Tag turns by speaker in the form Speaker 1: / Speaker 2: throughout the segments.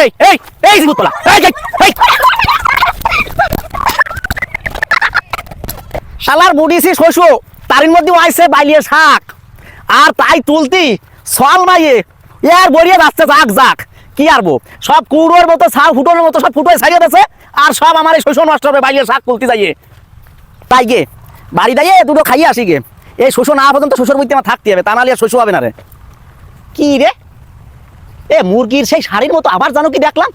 Speaker 1: এই এই এই জিবুতলা এই এই, শালার বুড়িছি শস্য তারির মধ্যে আইছে বাইলিয়ে শাক। আর তাই তুলতি সল মাইয়ে এর বড়িয়ে যাচ্ছে যাক যাক। কি আরবো সব কুড়োর মতো ছাল ফুটোর মতো সব ফুটোয় ছাড়িয়ে দিয়েছে আর সব আমার এই শস্য নষ্ট হবে বাইলিয়ে শাক তুলতে যাইয়ে। তাই গে বাড়ি দাইয়ে দুটো খাইয়ে আসি গে। এই শস্য না পর্যন্ত শ্বশুর বইতে আমার থাকতে হবে তা নাহলে শস্য হবে না রে। কি রে? এ মুরগির সেই শাড়ির মতো আবার জানো কি দেখলাম?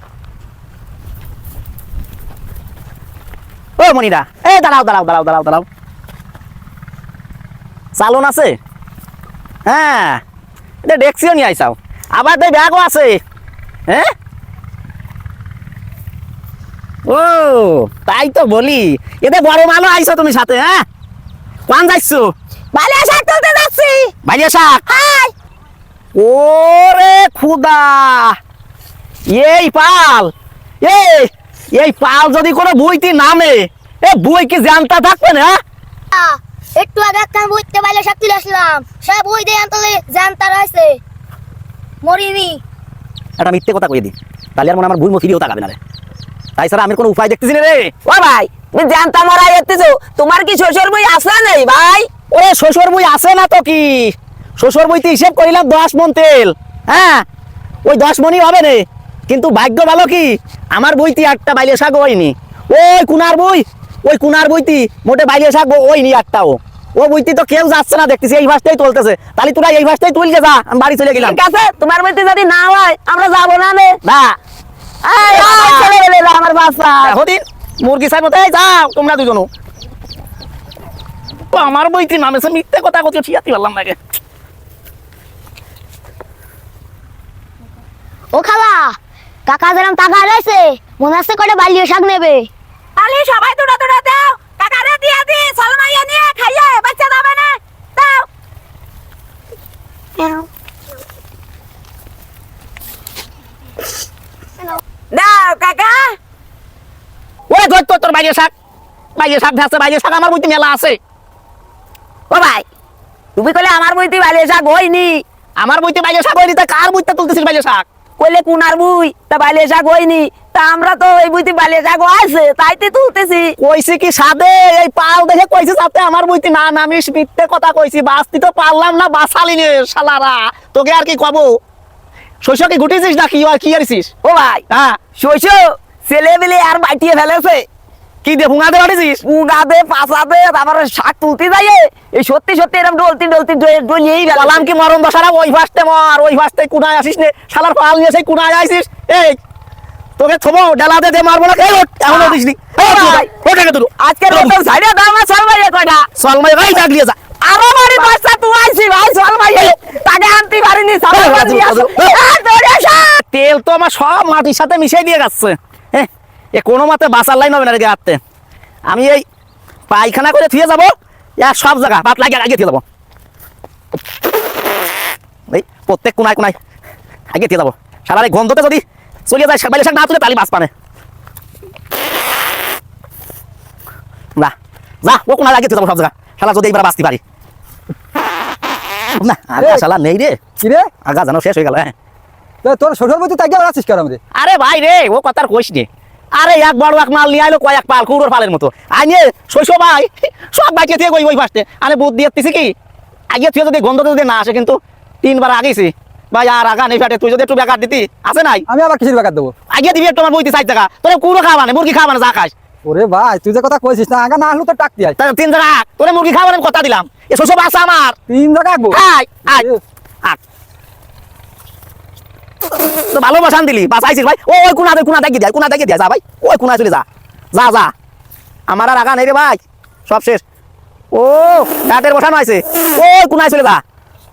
Speaker 1: ও মনিরা। এ দাঁড়াও দাঁড়াও দাঁড়াও দাঁড়াও দাঁড়াও। চালন আছে? হ্যাঁ। এটা ডেক্সিও নিয়ে আইসাও। আবার তো ব্যাগও আছে। হ্যাঁ ও তাই তো বলি। এতে বড় মালও আইছো তুমি সাথে হ্যাঁ? কোন যাইছো?
Speaker 2: বালিয়া শাক তুলতে যাচ্ছি।
Speaker 1: বাইরে শাক?
Speaker 2: হাই।
Speaker 1: ওরে খুদা এই পাল এই এই পাল যদি কোনো বইতে নামে এ বই কি জানতা থাকবে না?
Speaker 2: একটু আগে বালিয়া শাক তুলে আসলাম। সে বই দিয়ে আনতলে জানতা রয়েছে। মরিনি।
Speaker 1: একটা মিথ্যে কথা কই দি তাহলে আর মনে আমার বই মতিও তাকাবে না রে। তাই স্যার আমি কোনো উপায় দেখতেছি না রে।
Speaker 3: ও ভাই তুমি জানতা মরা এতেছো তোমার কি শ্বশুর বই আসলা নেই ভাই?
Speaker 1: ওরে শ্বশুর বই আছে না তো কি? শ্বশুর বইতে হিসেব করিলাম দশ মন তেল। হ্যাঁ ওই দশ মনি হবে রে কিন্তু ভাগ্য ভালো কি? আমার বইতে একটা বাইলে শাক হয়নি। ওই কুনার বই ওই কুনার বইতি মোটে বাইলে শাক ওইনি একটাও ও বইতে তো কেউ যাচ্ছে না দেখতেছি এই ভাষটাই তুলতেছে। তাহলে তোরা এই ভাষটাই তুলকে যা আমি বাড়ি চলে গেলাম।
Speaker 3: ঠিক আছে তোমার বইতে যদি না হয় আমরা যাব না নে।
Speaker 1: না।
Speaker 3: আমার বাচ্চা।
Speaker 1: হদিন মুরগি সাহেব মতো যাও তোমরা দুজনও। আমার বইতে নামেছে মিথ্যে কথা কত ঠিয়াতি পারলাম নাকি
Speaker 2: ও খালা কাকা যেরকম টাকা রয়েছে মনে আছে করে বালিয়া শাক নেবে।
Speaker 3: তাহলে সবাই দুটা দুটা দাও। কাকারে দিয়া দি সালমাইয়া নিয়ে খাইয়ে বাচ্চা দাবে না দাও। দাও। কাকা।
Speaker 1: ওরে ধর তোর তোর বাইরে শাক। বাইরে শাক আছে বাইরে শাক আমার বইতে মেলা আছে।
Speaker 3: ও ভাই তুমি কইলে আমার বইতে ভালো শাক হইনি
Speaker 1: আমার বইতে বাইরে শাক হয়নি তা কার বইতে তুলতেছিস বাইরে শাক?
Speaker 3: কইলে কুনার বুই তা বালে শাক হইনি তা আমরা তো এই বইতে বালে শাক আছে তাইতে উঠেছি
Speaker 1: কইছি কি সাদে? এই পাল দেখে কইছি সাথে আমার বুইতে না নামিস মিথ্যে কথা কইছি বাঁচতে তো পারলাম না বাঁচালি নে শালারা। তোকে আর কি কব? শৈশকে কি ঘুটেছিস না কি আর কি আরছিস?
Speaker 3: ও ভাই
Speaker 1: হ্যাঁ।
Speaker 3: শৈশ ছেলে মিলে আর বাইটিয়ে ফেলেছে।
Speaker 1: কি দিয়ে
Speaker 3: তারপরে শাক তুলতে এই সত্যি সত্যি এরকম ডলতি ডলতি ডলিয়েই
Speaker 1: বললাম কি মরণ দশারা ওই মর ওই কুনায় আসিস নে। শালার পাল নিয়ে সেই কুনায় আইছিস। এই তোকে থবো ডালাতে দে মারবো না। এই ওঠ এখনও দিস নি।
Speaker 3: আজকে দাও আমার সলমাইয়ে কয়টা?
Speaker 1: সলমাই ভাই ডাকলিয়ে যা।
Speaker 3: আরও বাড়ি বাচ্চা তুই আইছি ভাই সলমাইয়ে তাকে আনতে পারিনি সলমাই আর আসো।
Speaker 1: তেল তো আমার সব মাটির সাথে মিশিয়ে দিয়ে যাচ্ছে হ্যাঁ এ কোনো মতে বাঁচার লাইন হবে না রেগে হাঁটতে। আমি এই পায়খানা করে থুয়ে যাব এক সব জায়গা পাত লাগিয়ে আগে থুয়ে যাব। এই প্রত্যেক কোনায় কোনায় আগে থুয়ে যাব। সারার এই গন্ধতে যদি চলে যায় শাক না তুলে তালি বাস পানে। যা যা ও কোনায় আগে থুয়ে যাব সব জায়গা। শালা যদি এইবার বাঁচতে পারি। না আগা শালা নেই রে।
Speaker 4: কিরে
Speaker 1: আগা জানো শেষ হয়ে গেল হ্যাঁ।
Speaker 4: তোর শ্বশুর বলতে তাকে আছিস কেন
Speaker 1: আরে ভাই রে ও কথার কইস নে। আরে এক বড় এক মাল নিয়ে আইলো কয়েক পাল কুড়োর পালের মতো। আইনে শৈশব ভাই সব বাইকে থেকে ওই ওই ফার্স্টে আরে বুদ্ধ দিয়েছি কি? আগে তুই যদি গন্ধ যদি না আসে কিন্তু তিনবার আগেছি। ভাই আর আগা নেই ফাটে তুই যদি একটু বেকার দিতি আছে নাই?
Speaker 4: আমি আবার কিসের বেকার দেবো?
Speaker 1: আগে দিবি একটু আমার বইতে চার টাকা। তোরে কুড়ো খাওয়া না মুরগি খাওয়া না যা খাস।
Speaker 4: ওরে ভাই তুই যে কথা কইছিস না আগা না আসলো তো আয়।
Speaker 1: তাহলে তিন টাকা আগ। তোরে মুরগি খাওয়া আমি কথা দিলাম। এ শৈশব আছে আমার।
Speaker 4: তিন জায়গা
Speaker 1: আয় আয়। তো ভালো দিলি বাসাইছিস ভাই। ও ওই কোনা কোনা দেখি দেয় কোনা দেখি দেয়, যা ভাই। ওই কোনা চলে যা। যা যা। আমার আর আগা নেই রে ভাই। সব শেষ। ও ঘাটের বসানো আছে ওই কোনায় চলে যা।